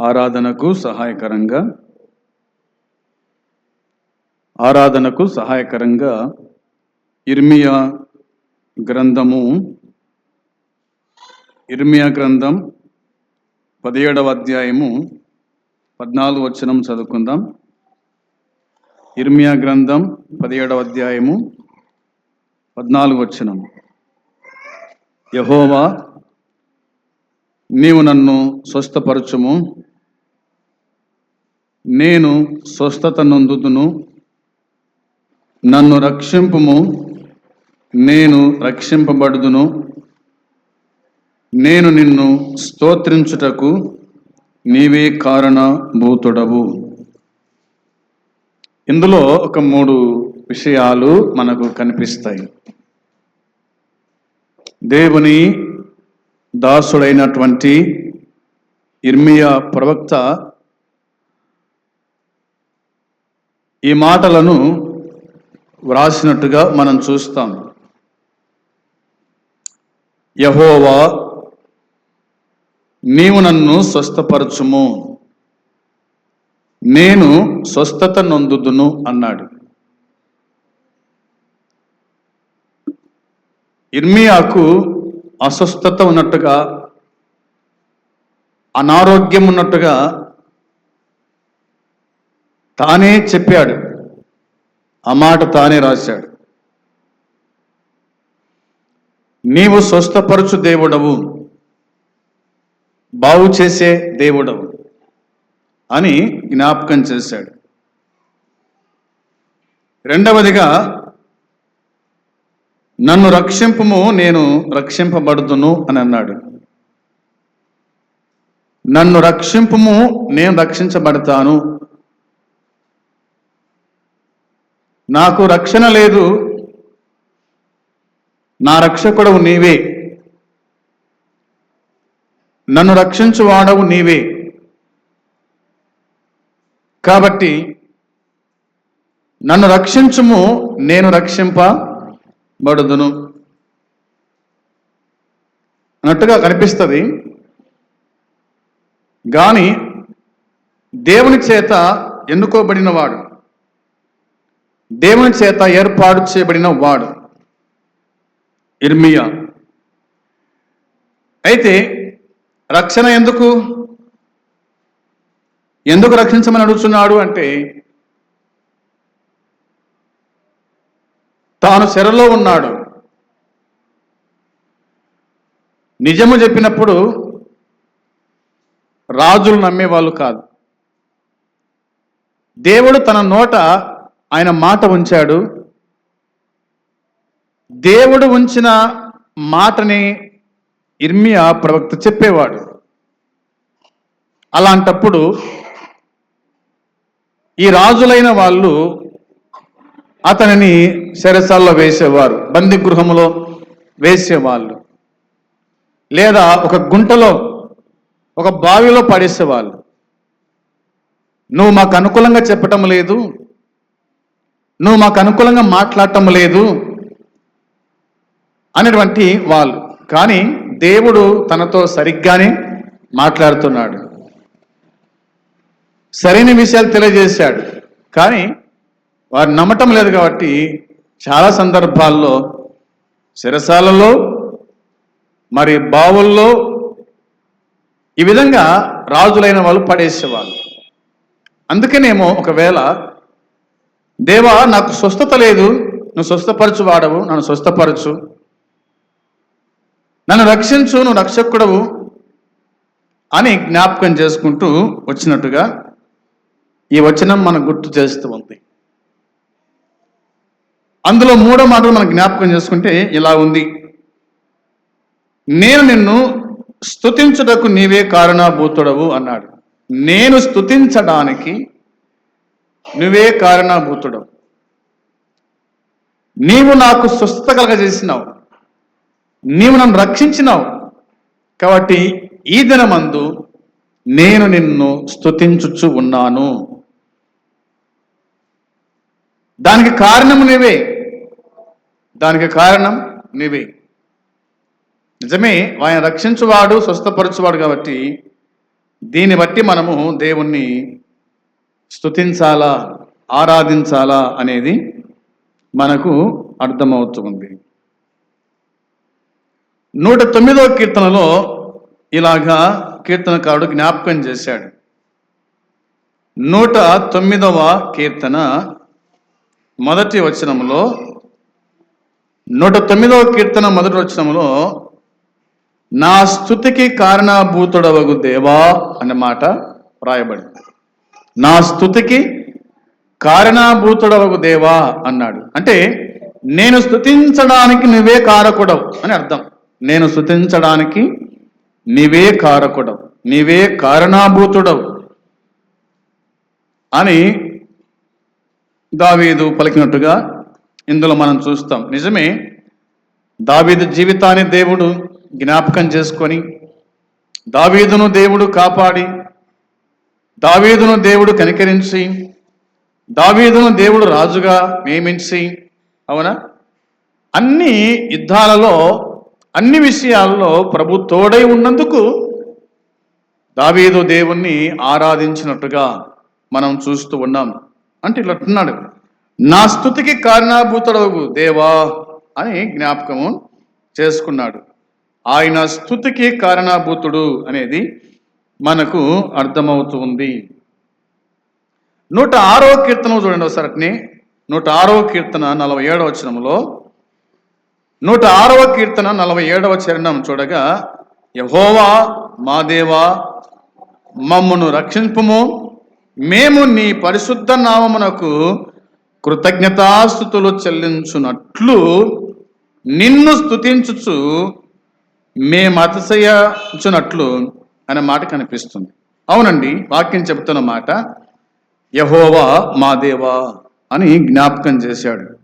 ఆరాధనకు సహాయకరంగా ఆరాధనకు సహాయకరంగా ఇర్మియా గ్రంథము ఇర్మియా గ్రంథం పదిహేడవ అధ్యాయము పద్నాలుగు వచనం చదువుకుందాం. ఇర్మియా గ్రంథం పదిహేడవ అధ్యాయము పద్నాలుగు వచనం. యహోవా నీవు నన్ను స్వస్థపరచుము. నేను స్వస్థత నొందుదును. నన్ను రక్షింపుము. నేను రక్షింపబడుదును. నేను నిన్ను స్తోత్రించుటకు నీవే కారణభూతుడవు. ఇందులో ఒక మూడు విషయాలు మనకు కనిపిస్తాయి. దేవుని దాసుడైనటువంటి ఇర్మియా ప్రవక్త ఈ మాటలను వ్రాసినట్టుగా మనం చూస్తాం. యహోవా నీవు నన్ను స్వస్థపరచుము. నేను స్వస్థత నొందుదును అన్నాడు. ఇర్మియాకు అస్వస్థత ఉన్నట్టుగా అనారోగ్యం ఉన్నట్టుగా తానే చెప్పాడు. ఆ మాట తానే రాశాడు. నీవు స్వస్థపరచు దేవుడవు. బాగు చేసే దేవుడవు అని జ్ఞాపకం చేశాడు. రెండవదిగా నన్ను రక్షింపుము నేను రక్షింపబడుతును అని అన్నాడు. నన్ను రక్షింపుము నేను రక్షించబడతాను నాకు రక్షణ లేదు. నా రక్షకుడవు నీవే. నన్ను రక్షించువాడవు నీవే. కాబట్టి నన్ను రక్షించుము నేను రక్షింపబడుదును. అన్నట్టుగా కనిపిస్తుంది. కానీ దేవుని చేత ఎన్నుకోబడినవాడు దేవుని చేత ఏర్పాటు చేయబడిన వాడు. ఇర్మియా అయితే రక్షణ ఎందుకు? ఎందుకు రక్షించమని అడుగుతున్నాడు అంటే తాను చెరలో ఉన్నాడు. నిజము చెప్పినప్పుడు రాజులు నమ్మేవాళ్ళు కాదు. దేవుడు తన నోట ఆయన మాట ఉంచాడు. దేవుడు ఉంచిన మాటని ఇర్మియా ప్రవక్త చెప్పేవాడు. అలాంటప్పుడు ఈ రాజులైన వాళ్ళు అతనిని శరసాల్లో వేసేవారు బంది గృహములో వేసేవాళ్ళు లేదా ఒక గుంటలో ఒక బావిలో పడేసేవాళ్ళు. నువ్వు మాకు అనుకూలంగా చెప్పటం లేదు. నువ్వు మాకు అనుకూలంగా మాట్లాడటం లేదు అనేటువంటి వాళ్ళు. కానీ దేవుడు తనతో సరిగ్గానే మాట్లాడుతున్నాడు. సరైన విషయాలు తెలియజేశాడు. కానీ వారు నమ్మటం లేదు కాబట్టి చాలా సందర్భాల్లో శిరసాలలో మరి బావుల్లో ఈ విధంగా రాజులైన వాళ్ళు పడేసేవాళ్ళు. అందుకనేమో ఒకవేళ దేవా నాకు స్వస్థత లేదు. నువ్వు స్వస్థపరచు వాడవు నన్ను స్వస్థపరచు. నన్ను రక్షించు నువ్వు రక్షకుడవు అని జ్ఞాపకం చేసుకుంటూ వచ్చినట్టుగా ఈ వచనం మనకు గుర్తు చేస్తూ ఉంది. అందులో మూడో మాటలు మనం జ్ఞాపకం చేసుకుంటే ఇలా ఉంది. నేను నిన్ను స్తుతించుటకు నీవే కారణభూతుడవు అన్నాడు. నేను స్తుతించడానికి నువ్వే కారణభూతుడు. నీవు నాకు స్వస్థత కలగజేసినావు. నీవు నన్ను రక్షించినావు. కాబట్టి ఈ దినమందు నేను నిన్ను స్తుతించుచు ఉన్నాను. దానికి కారణం నీవే. దానికి కారణం నీవే. నిజమే ఆయన రక్షించువాడు స్వస్థపరచువాడు కాబట్టి దీన్ని బట్టి మనము దేవుణ్ణి స్తుతించాలా ఆరాధించాలా అనేది మనకు అర్థమవుతుంది. నూట తొమ్మిదవ కీర్తనలో ఇలాగా కీర్తనకారుడు జ్ఞాపకం చేశాడు. నూట తొమ్మిదవ కీర్తన మొదటి వచనంలో నూట తొమ్మిదవ కీర్తన మొదటి వచనంలో నా స్థుతికి కారణభూతుడవగు దేవా అనే మాట రాయబడింది. నా స్థుతికి కారణాభూతుడవు దేవా అన్నాడు. అంటే నేను స్థుతించడానికి నువ్వే కారకుడవు అని అర్థం. నేను స్థుతించడానికి నీవే కారకుడవు నీవే కారణాభూతుడవు అని దావీదు పలికినట్టుగా ఇందులో మనం చూస్తాం. నిజమే దావీదు జీవితాన్ని దేవుడు జ్ఞాపకం చేసుకొని దావీదును దేవుడు కాపాడి దావీదును దేవుడు కనికరించి దావీదును దేవుడు రాజుగా నియమించి అవునా? అన్ని యుద్ధాలలో అన్ని విషయాల్లో ప్రభు తోడై ఉన్నందుకు దావీదు దేవుణ్ణి ఆరాధించినట్టుగా మనం చూస్తూ ఉన్నాం. అంటే ఇట్లా అంటున్నాడు నా స్థుతికి కారణాభూతుడవు దేవా అని జ్ఞాపకము చేసుకున్నాడు. ఆయన స్థుతికి కారణాభూతుడు అనేది మనకు అర్థమవుతుంది. నూట ఆరో కీర్తన చూడండి ఒకసారి నూట ఆరో కీర్తన నలభై ఏడవ చరణంలో నూట ఆరవ కీర్తన నలభై ఏడవ చరణం చూడగా యహోవా మా దేవా మమ్మను రక్షింపము. మేము నీ పరిశుద్ధ నామమునకు కృతజ్ఞతాస్థుతులు చెల్లించునట్లు నిన్ను స్థుతించుచు మేము అతిశయించునట్లు అనే మాట కనిపిస్తుంది. అవునండి వాక్యం చెబుతున్న మాట యహోవా మా దేవా అని జ్ఞాపకం చేశాడు.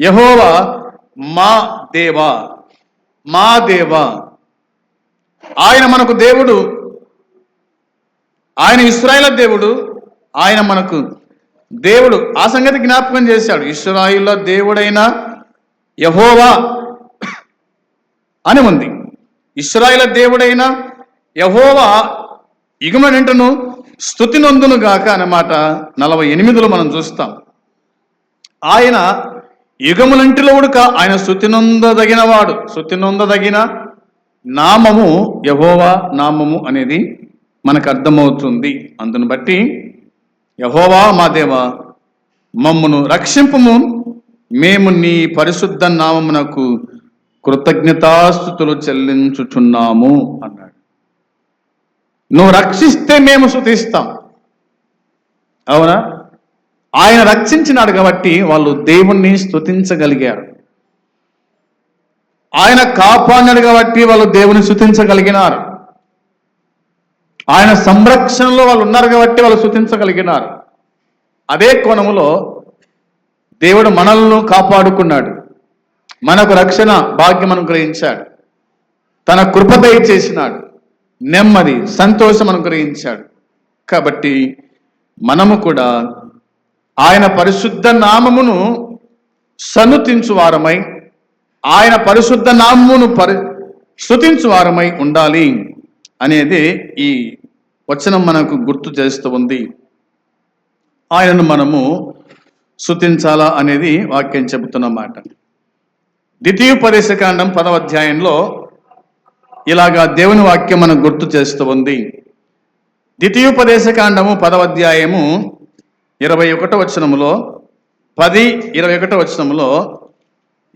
యహోవా మా దేవా మా దేవా. ఆయన మనకు దేవుడు ఆయన ఇస్రాయిల దేవుడు ఆయన మనకు దేవుడు. ఆ సంగతి జ్ఞాపకం చేశాడు. ఇస్రాయిల దేవుడైన యహోవా అని ఉంది. ఇస్రాయిల దేవుడైన యహోవా ఇగుమనింటను స్థుతి నందును గాక అన్నమాట నలభై ఎనిమిదిలో మనం చూస్తాం. ఆయన యుగములంటిలో ఉడక ఆయన స్థుతి నొందదగినవాడు స్థుతి నొందదగిన నామము యహోవా నామము అనేది మనకు అర్థమవుతుంది అందును బట్టి యహోవా మా దేవ మమ్మను రక్షింపుము. మేము నీ పరిశుద్ధ నామమునకు కృతజ్ఞతాస్థుతులు చెల్లించుచున్నాము అన్నాడు. నువ్వు రక్షిస్తే మేము శుతిస్తాం. అవునా? ఆయన రక్షించినాడు కాబట్టి వాళ్ళు దేవుణ్ణి స్తుతించగలిగారు ఆయన కాపాడినాడు కాబట్టి వాళ్ళు దేవుని స్తుతించగలిగినారు ఆయన సంరక్షణలో వాళ్ళు ఉన్నారు కాబట్టి వాళ్ళు స్తుతించగలిగినారు అదే కోణములో దేవుడు మనల్ని కాపాడుకున్నాడు. మనకు రక్షణ భాగ్యం అనుగ్రహించాడు. తన కృప దయచేసినాడు. నెమ్మది సంతోషం అనుగ్రహించాడు. కాబట్టి మనము కూడా ఆయన పరిశుద్ధ నామమును సన్నుతించు వారమై ఆయన పరిశుద్ధ నామమును పరి శృతించు వారమై ఉండాలి అనేది ఈ వచనం మనకు గుర్తు చేస్తూ ఉంది. ఆయనను మనము శృతించాలా అనేది వాక్యం చెబుతున్నమాట ద్వితీయోపదేశకాండం పదవ అధ్యాయంలో ఇలాగా దేవుని వాక్యం మనకు గుర్తు చేస్తూ ఉంది. ద్వితీయోపదేశకాండము పదవ అధ్యాయము ఇరవై ఒకటో వచనములో పది ఇరవై ఒకటో వచనములో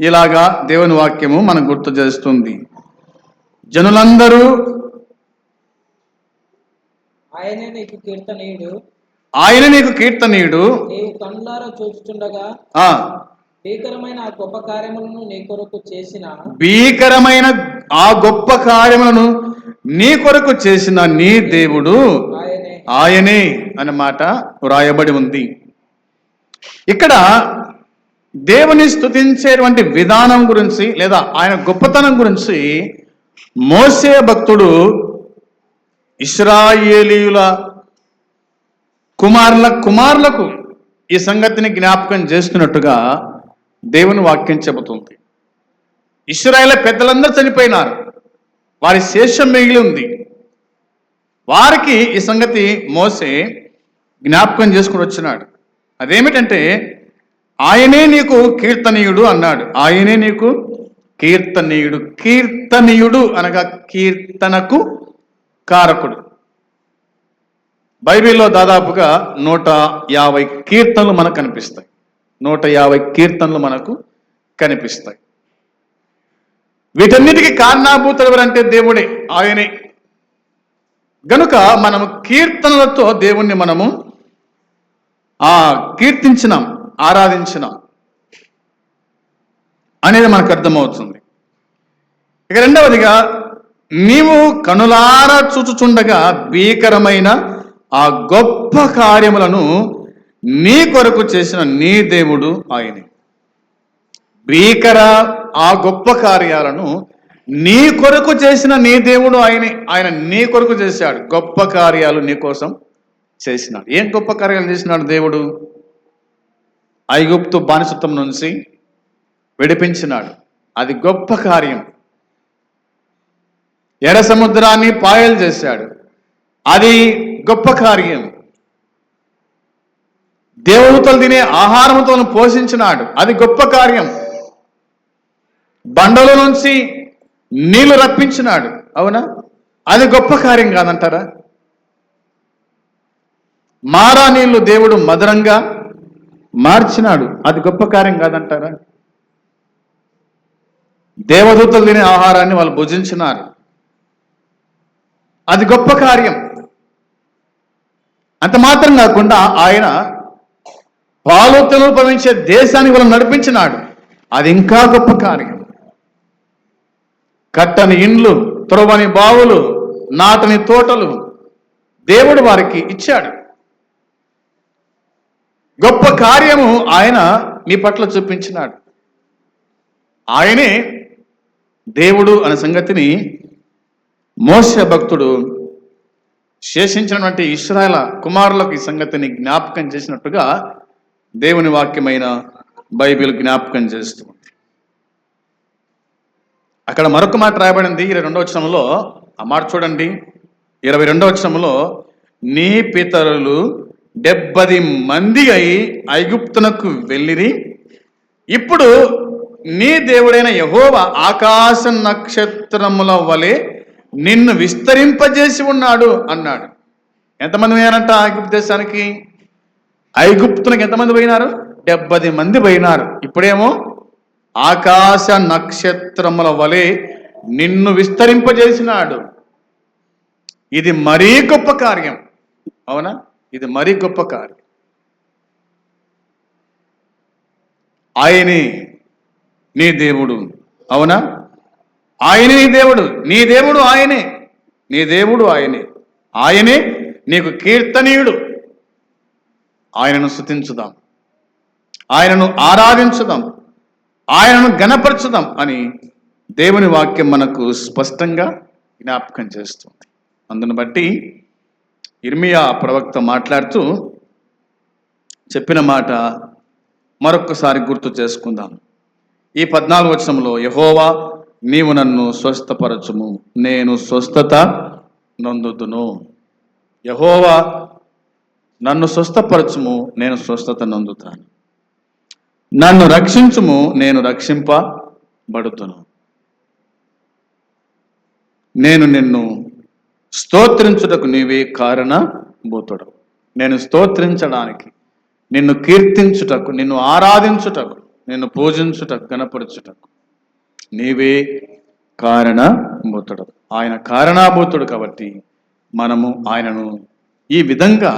ఇలాగా దేవుని వాక్యము మనకు గుర్తు చేస్తుంది. జనులందరూ ఆయనే నీకు కీర్తనీయుడు. ఆయన నీకు కీర్తనీయుడు. నీవు కన్నులారా చూచుచుండగా ఆ. భీకరమైన ఆ గొప్ప కార్యములను నీ కొరకు చేసిన భీకరమైన ఆ గొప్ప కార్యములను నీ కొరకు చేసిన నీ దేవుడు ఆయనే. అన్నమాట వ్రాయబడి ఉంది. ఇక్కడ దేవుని స్తుతించేటువంటి విధానం గురించి లేదా ఆయన గొప్పతనం గురించి మోసే భక్తుడు ఇస్రాయేలీయుల కుమారుల కుమారులకు ఈ సంగతిని జ్ఞాపకం చేస్తున్నట్టుగా దేవుని వాక్యం చెబుతుంది. ఇస్రాయేల్ పెద్దలందరూ చనిపోయినారు. వారి శేషం మిగిలి ఉంది. వారికి ఈ సంగతి మోసే జ్ఞాపకం చేసుకుని వచ్చినాడు. అదేమిటంటే ఆయనే నీకు కీర్తనీయుడు అన్నాడు. ఆయనే నీకు కీర్తనీయుడు కీర్తనీయుడు అనగా కీర్తనకు కారకుడు. బైబిల్లో దాదాపుగా నూట యాభై కీర్తనలు మనకు కనిపిస్తాయి. నూట యాభై కీర్తనలు మనకు కనిపిస్తాయి. వీటన్నిటికీ కారణాభూతులు ఎవరంటే దేవుడే ఆయనే. గనుక మనము కీర్తనలతో దేవుణ్ణి మనము ఆ కీర్తించినాం ఆరాధించినాం అనేది మనకు అర్థమవుతుంది. ఇక రెండవదిగా నీవు కనులారా చూచుచుండగా భీకరమైన ఆ గొప్ప కార్యములను నీ కొరకు చేసిన నీ దేవుడు ఆయనే. భీకర ఆ గొప్ప కార్యాలను నీ కొరకు చేసిన నీ దేవుడు ఆయనే. ఆయన నీ కొరకు చేశాడు. గొప్ప కార్యాలు నీ కోసం చేసినాడు. ఏం గొప్ప కార్యాలు చేసినాడు దేవుడు? ఐగుప్తు బానిసత్వం నుంచి విడిపించినాడు. అది గొప్ప కార్యం. ఎర్ర సముద్రాన్ని పాయలు చేశాడు. అది గొప్ప కార్యం. దేవదూతలు తినే ఆహారముతో పోషించినాడు. అది గొప్ప కార్యం. బండల నుంచి నీళ్ళు రప్పించినాడు. అవునా? అది గొప్ప కార్యం కాదంటారా? మారా నీళ్ళు దేవుడు మధురంగా మార్చినాడు. అది గొప్ప కార్యం కాదంటారా? దేవదూతలు తినే ఆహారాన్ని వాళ్ళు భుజించినారు. అది గొప్ప కార్యం. అంత మాత్రం కాకుండా ఆయన పాలోత్తలు భవించే దేశాన్ని వాళ్ళు నడిపించినాడు. అది ఇంకా గొప్ప కార్యం. కట్టని ఇండ్లు త్రొవని బావులు నాటని తోటలు దేవుడు వారికి ఇచ్చాడు. గొప్ప కార్యము ఆయన మీ పట్ల చూపించినాడు. ఆయనే దేవుడు అనే సంగతిని మోస భక్తుడు శేషించినటువంటి ఇస్రాయల కుమారులకు ఈ సంగతిని జ్ఞాపకం చేసినట్టుగా దేవుని వాక్యమైన బైబిల్ జ్ఞాపకం చేస్తుంది అక్కడ మరొక మాట రాయబడింది. ఇరవై రెండవ వచనంలో ఆ మాట చూడండి. ఇరవై రెండవ వచనంలో నీ పితరులు డెబ్బది మంది అయి ఐగుప్తునకు వెళ్ళిరి. ఇప్పుడు నీ దేవుడైన యహోవ ఆకాశ నక్షత్రముల వలె నిన్ను విస్తరింపజేసి ఉన్నాడు అన్నాడు. ఎంతమంది అయ్యారంట ఐగుప్తు దేశానికి? ఐగుప్తునికి ఎంతమంది పోయినారు? డెబ్బది మంది పోయినారు. ఇప్పుడేమో ఆకాశ నక్షత్రముల వలె నిన్ను విస్తరింపజేసినాడు. ఇది మరీ గొప్ప కార్యం. అవునా? ఇది మరీ గొప్ప కార్యం. ఆయనే నీ దేవుడు. అవునా? ఆయనే నీ దేవుడు. నీ దేవుడు ఆయనే. నీ దేవుడు ఆయనే. ఆయనే నీకు కీర్తనీయుడు. ఆయనను స్థుతించుదాం ఆయనను ఆరాధించుదాం. ఆయనను గణపరచుదాం అని దేవుని వాక్యం మనకు స్పష్టంగా జ్ఞాపకం చేస్తుంది. అందును బట్టి ఇర్మియా ప్రవక్త మాట్లాడుతూ చెప్పిన మాట మరొక్కసారి గుర్తు చేసుకుందాం. ఈ పద్నాలుగు వచనంలో యహోవా నీవు నన్ను స్వస్థపరచుము నేను స్వస్థత నొందుదును. యహోవా నన్ను స్వస్థపరచుము నేను స్వస్థత నొందుతాను. నన్ను రక్షించుము నేను రక్షింపబడుతును. నేను నిన్ను స్తోత్రించుటకు నీవే కారణభూతుడు నేను స్తోత్రించడానికి నిన్ను కీర్తించుటకు నిన్ను ఆరాధించుటకు నిన్ను పూజించుటకు గణపరచుటకు నీవే కారణభూతుడు ఆయన కారణభూతుడు కాబట్టి మనము ఆయనను ఈ విధంగా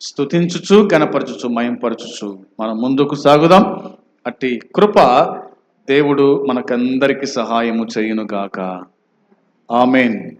స్థుతించుచు గణపరచుచు మయంపరచుచు మనం ముందుకు సాగుదాం. అట్టి కృప దేవుడు మనకందరికి సహాయము చేయునుగాక. ఆమెన్.